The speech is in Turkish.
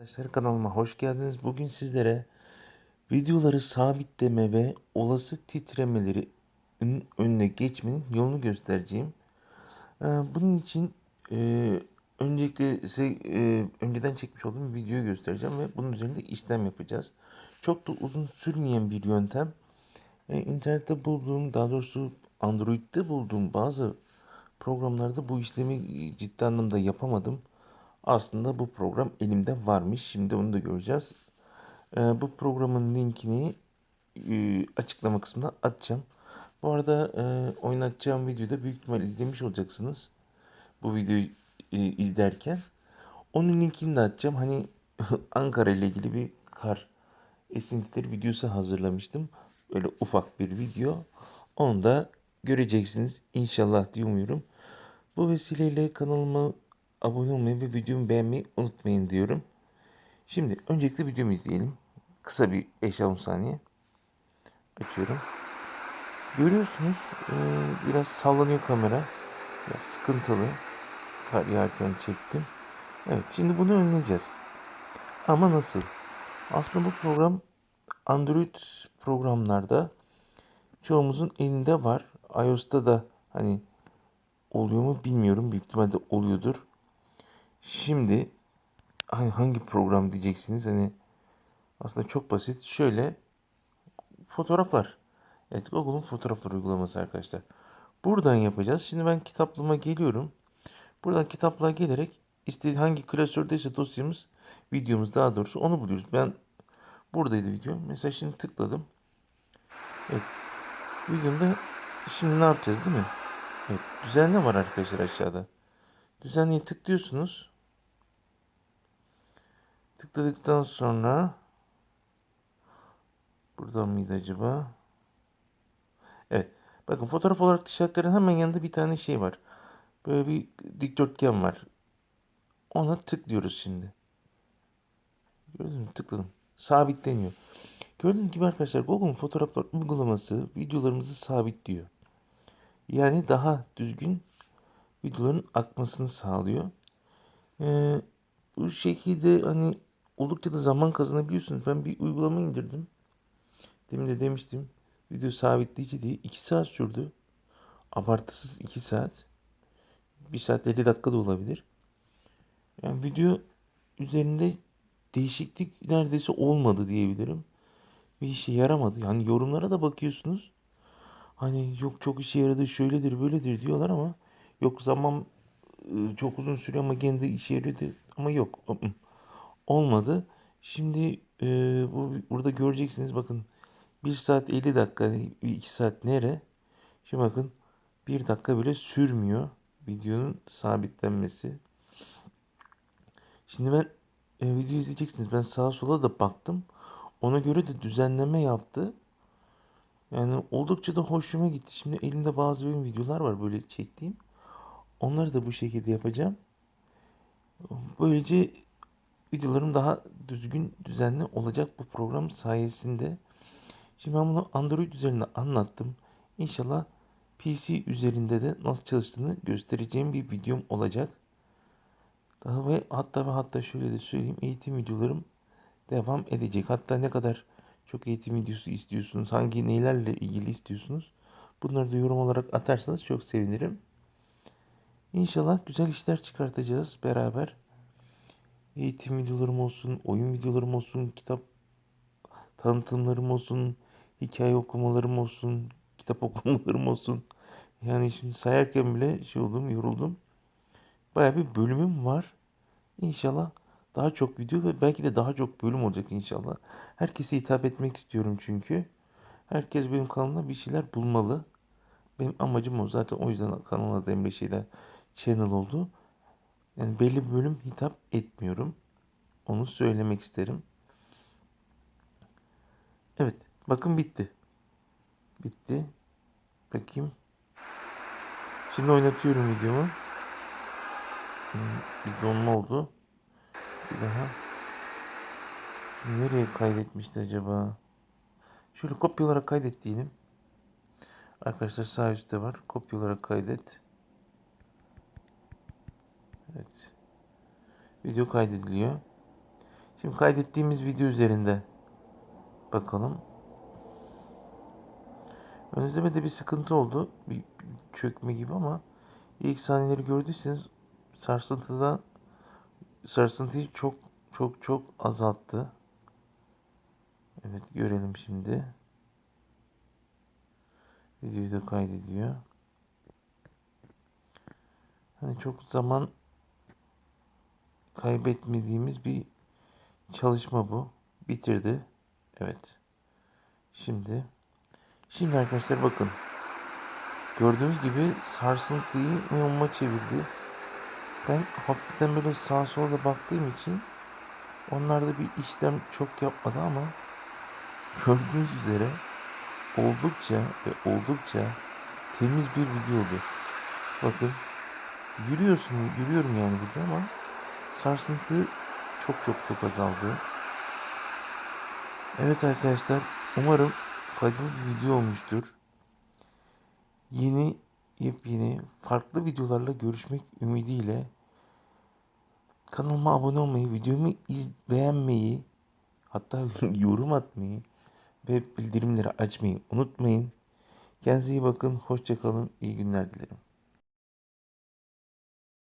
Arkadaşlar kanalıma hoş geldiniz. Bugün sizlere videoları sabitleme ve olası titremeleri önüne geçmenin yolunu göstereceğim. Ee, Bunun için e, öncelikle size e, önceden çekmiş olduğum videoyu göstereceğim ve bunun üzerinde işlem yapacağız. Çok da uzun sürmeyen bir yöntem. E, İnternette bulduğum, daha doğrusu Android'de bulduğum bazı programlarda bu işlemi ciddi anlamda yapamadım. Aslında bu program elimde varmış. Şimdi onu da göreceğiz. Ee, bu programın linkini e, açıklama kısmına atacağım. Bu arada e, oynatacağım videoda büyük ihtimal izlemiş olacaksınız. Bu videoyu e, izlerken. Onun linkini de atacağım. Hani Ankara ile ilgili bir kar esintileri videosu hazırlamıştım. Böyle ufak bir video. Onu da göreceksiniz inşallah diye umuyorum. Bu vesileyle kanalıma abone olmayı ve videomu beğenmeyi unutmayın diyorum. Şimdi öncelikle videomu izleyelim. Kısa bir 5-10 saniye. Açıyorum. Görüyorsunuz e, biraz sallanıyor kamera. Biraz sıkıntılı. Kar yağarken çektim. Evet şimdi bunu önleyeceğiz. Ama nasıl? Aslında bu program Android programlarda çoğumuzun elinde var. iOS'ta da hani oluyor mu bilmiyorum. Büyük ihtimalle oluyordur. Şimdi hani hangi program diyeceksiniz? Hani aslında çok basit. Şöyle fotoğraflar. Evet Google'un fotoğraflar uygulaması arkadaşlar. Buradan yapacağız. Şimdi ben kitaplığıma geliyorum. Buradan kitaplığa gelerek istediği hangi klasördeyse dosyamız, videomuz daha doğrusu onu buluyoruz. Ben buradaydı video. Mesela şimdi tıkladım. Evet. Videomda şimdi ne yapacağız değil mi? Evet. Düzenle var arkadaşlar aşağıda. Düzenleyi tıklıyorsunuz. Tıkladıktan sonra buradan mıydı acaba? Evet. Bakın fotoğraf olarak işaretlerin hemen yanında bir tane şey var. Böyle bir dikdörtgen var. Ona tıklıyoruz şimdi. Gördünüz mü? Tıkladım. Sabitleniyor. Gördüğünüz gibi arkadaşlar Google'un fotoğraflar uygulaması videolarımızı sabitliyor. Yani daha düzgün videoların akmasını sağlıyor. Ee, bu şekilde hani oldukça da zaman kazanabiliyorsunuz. Ben bir uygulama indirdim. Demin de demiştim. Video sabitleyici diye 2 saat sürdü. Abartısız 2 saat. 1 saat 50 dakika da olabilir. Yani video üzerinde değişiklik neredeyse olmadı diyebilirim. Bir işe yaramadı. Yani yorumlara da bakıyorsunuz. Hani yok çok işe yaradı şöyledir böyledir diyorlar ama yok zaman ıı, çok uzun sürüyor ama gene de işe yarıyordu ama yok olmadı. Şimdi e, bu burada göreceksiniz bakın 1 saat 50 dakika 2 saat nere? Şimdi bakın 1 dakika bile sürmüyor videonun sabitlenmesi. Şimdi ben e, video izleyeceksiniz. Ben sağa sola da baktım. Ona göre de düzenleme yaptı. Yani oldukça da hoşuma gitti. Şimdi elimde bazı benim videolar var böyle çektiğim. Onları da bu şekilde yapacağım. Böylece videolarım daha düzgün, düzenli olacak bu program sayesinde. Şimdi ben bunu Android üzerinde anlattım. İnşallah PC üzerinde de nasıl çalıştığını göstereceğim bir videom olacak. Daha ve hatta ve hatta şöyle de söyleyeyim eğitim videolarım devam edecek. Hatta ne kadar çok eğitim videosu istiyorsunuz, hangi neylerle ilgili istiyorsunuz bunları da yorum olarak atarsanız çok sevinirim. İnşallah güzel işler çıkartacağız beraber. Eğitim videolarım olsun, oyun videolarım olsun, kitap tanıtımlarım olsun, hikaye okumalarım olsun, kitap okumalarım olsun. Yani şimdi sayarken bile şey oldum, yoruldum. Baya bir bölümüm var. İnşallah daha çok video ve belki de daha çok bölüm olacak inşallah. Herkese hitap etmek istiyorum çünkü. Herkes benim kanalımda bir şeyler bulmalı. Benim amacım o. Zaten o yüzden kanalına da Emre Şeyler Channel oldu. Yani belli bir bölüm hitap etmiyorum. Onu söylemek isterim. Evet. Bakın bitti. Bitti. Bakayım. Şimdi oynatıyorum videomu. Hmm, Bir donma oldu. Bir daha. Şimdi nereye kaydetmişti acaba? Şöyle kopya olarak kaydet diyelim. Arkadaşlar sağ üstte var. Kopya olarak kaydet. Evet. Video kaydediliyor. Şimdi kaydettiğimiz video üzerinde bakalım. Ön izlemede bir sıkıntı oldu. Bir, çökme gibi ama ilk sahneleri gördüyseniz sarsıntıda sarsıntıyı çok çok çok azalttı. Evet görelim şimdi. Videoyu da kaydediyor. Hani çok zaman kaybetmediğimiz bir çalışma bu. Bitirdi. Evet. Şimdi şimdi arkadaşlar bakın. Gördüğünüz gibi sarsıntıyı miyoma çevirdi. Ben hafiften böyle sağa sola baktığım için onlarda bir işlem çok yapmadı ama gördüğünüz üzere oldukça ve oldukça temiz bir video oldu. Bakın yürüyorsun, yürüyorum yani burada ama sarsıntı çok çok çok azaldı. Evet arkadaşlar umarım faydalı bir video olmuştur. Yeni yepyeni farklı videolarla görüşmek ümidiyle kanalıma abone olmayı, videomu iz beğenmeyi, hatta yorum atmayı ve bildirimleri açmayı unutmayın. Kendinize iyi bakın, hoşçakalın, iyi günler dilerim.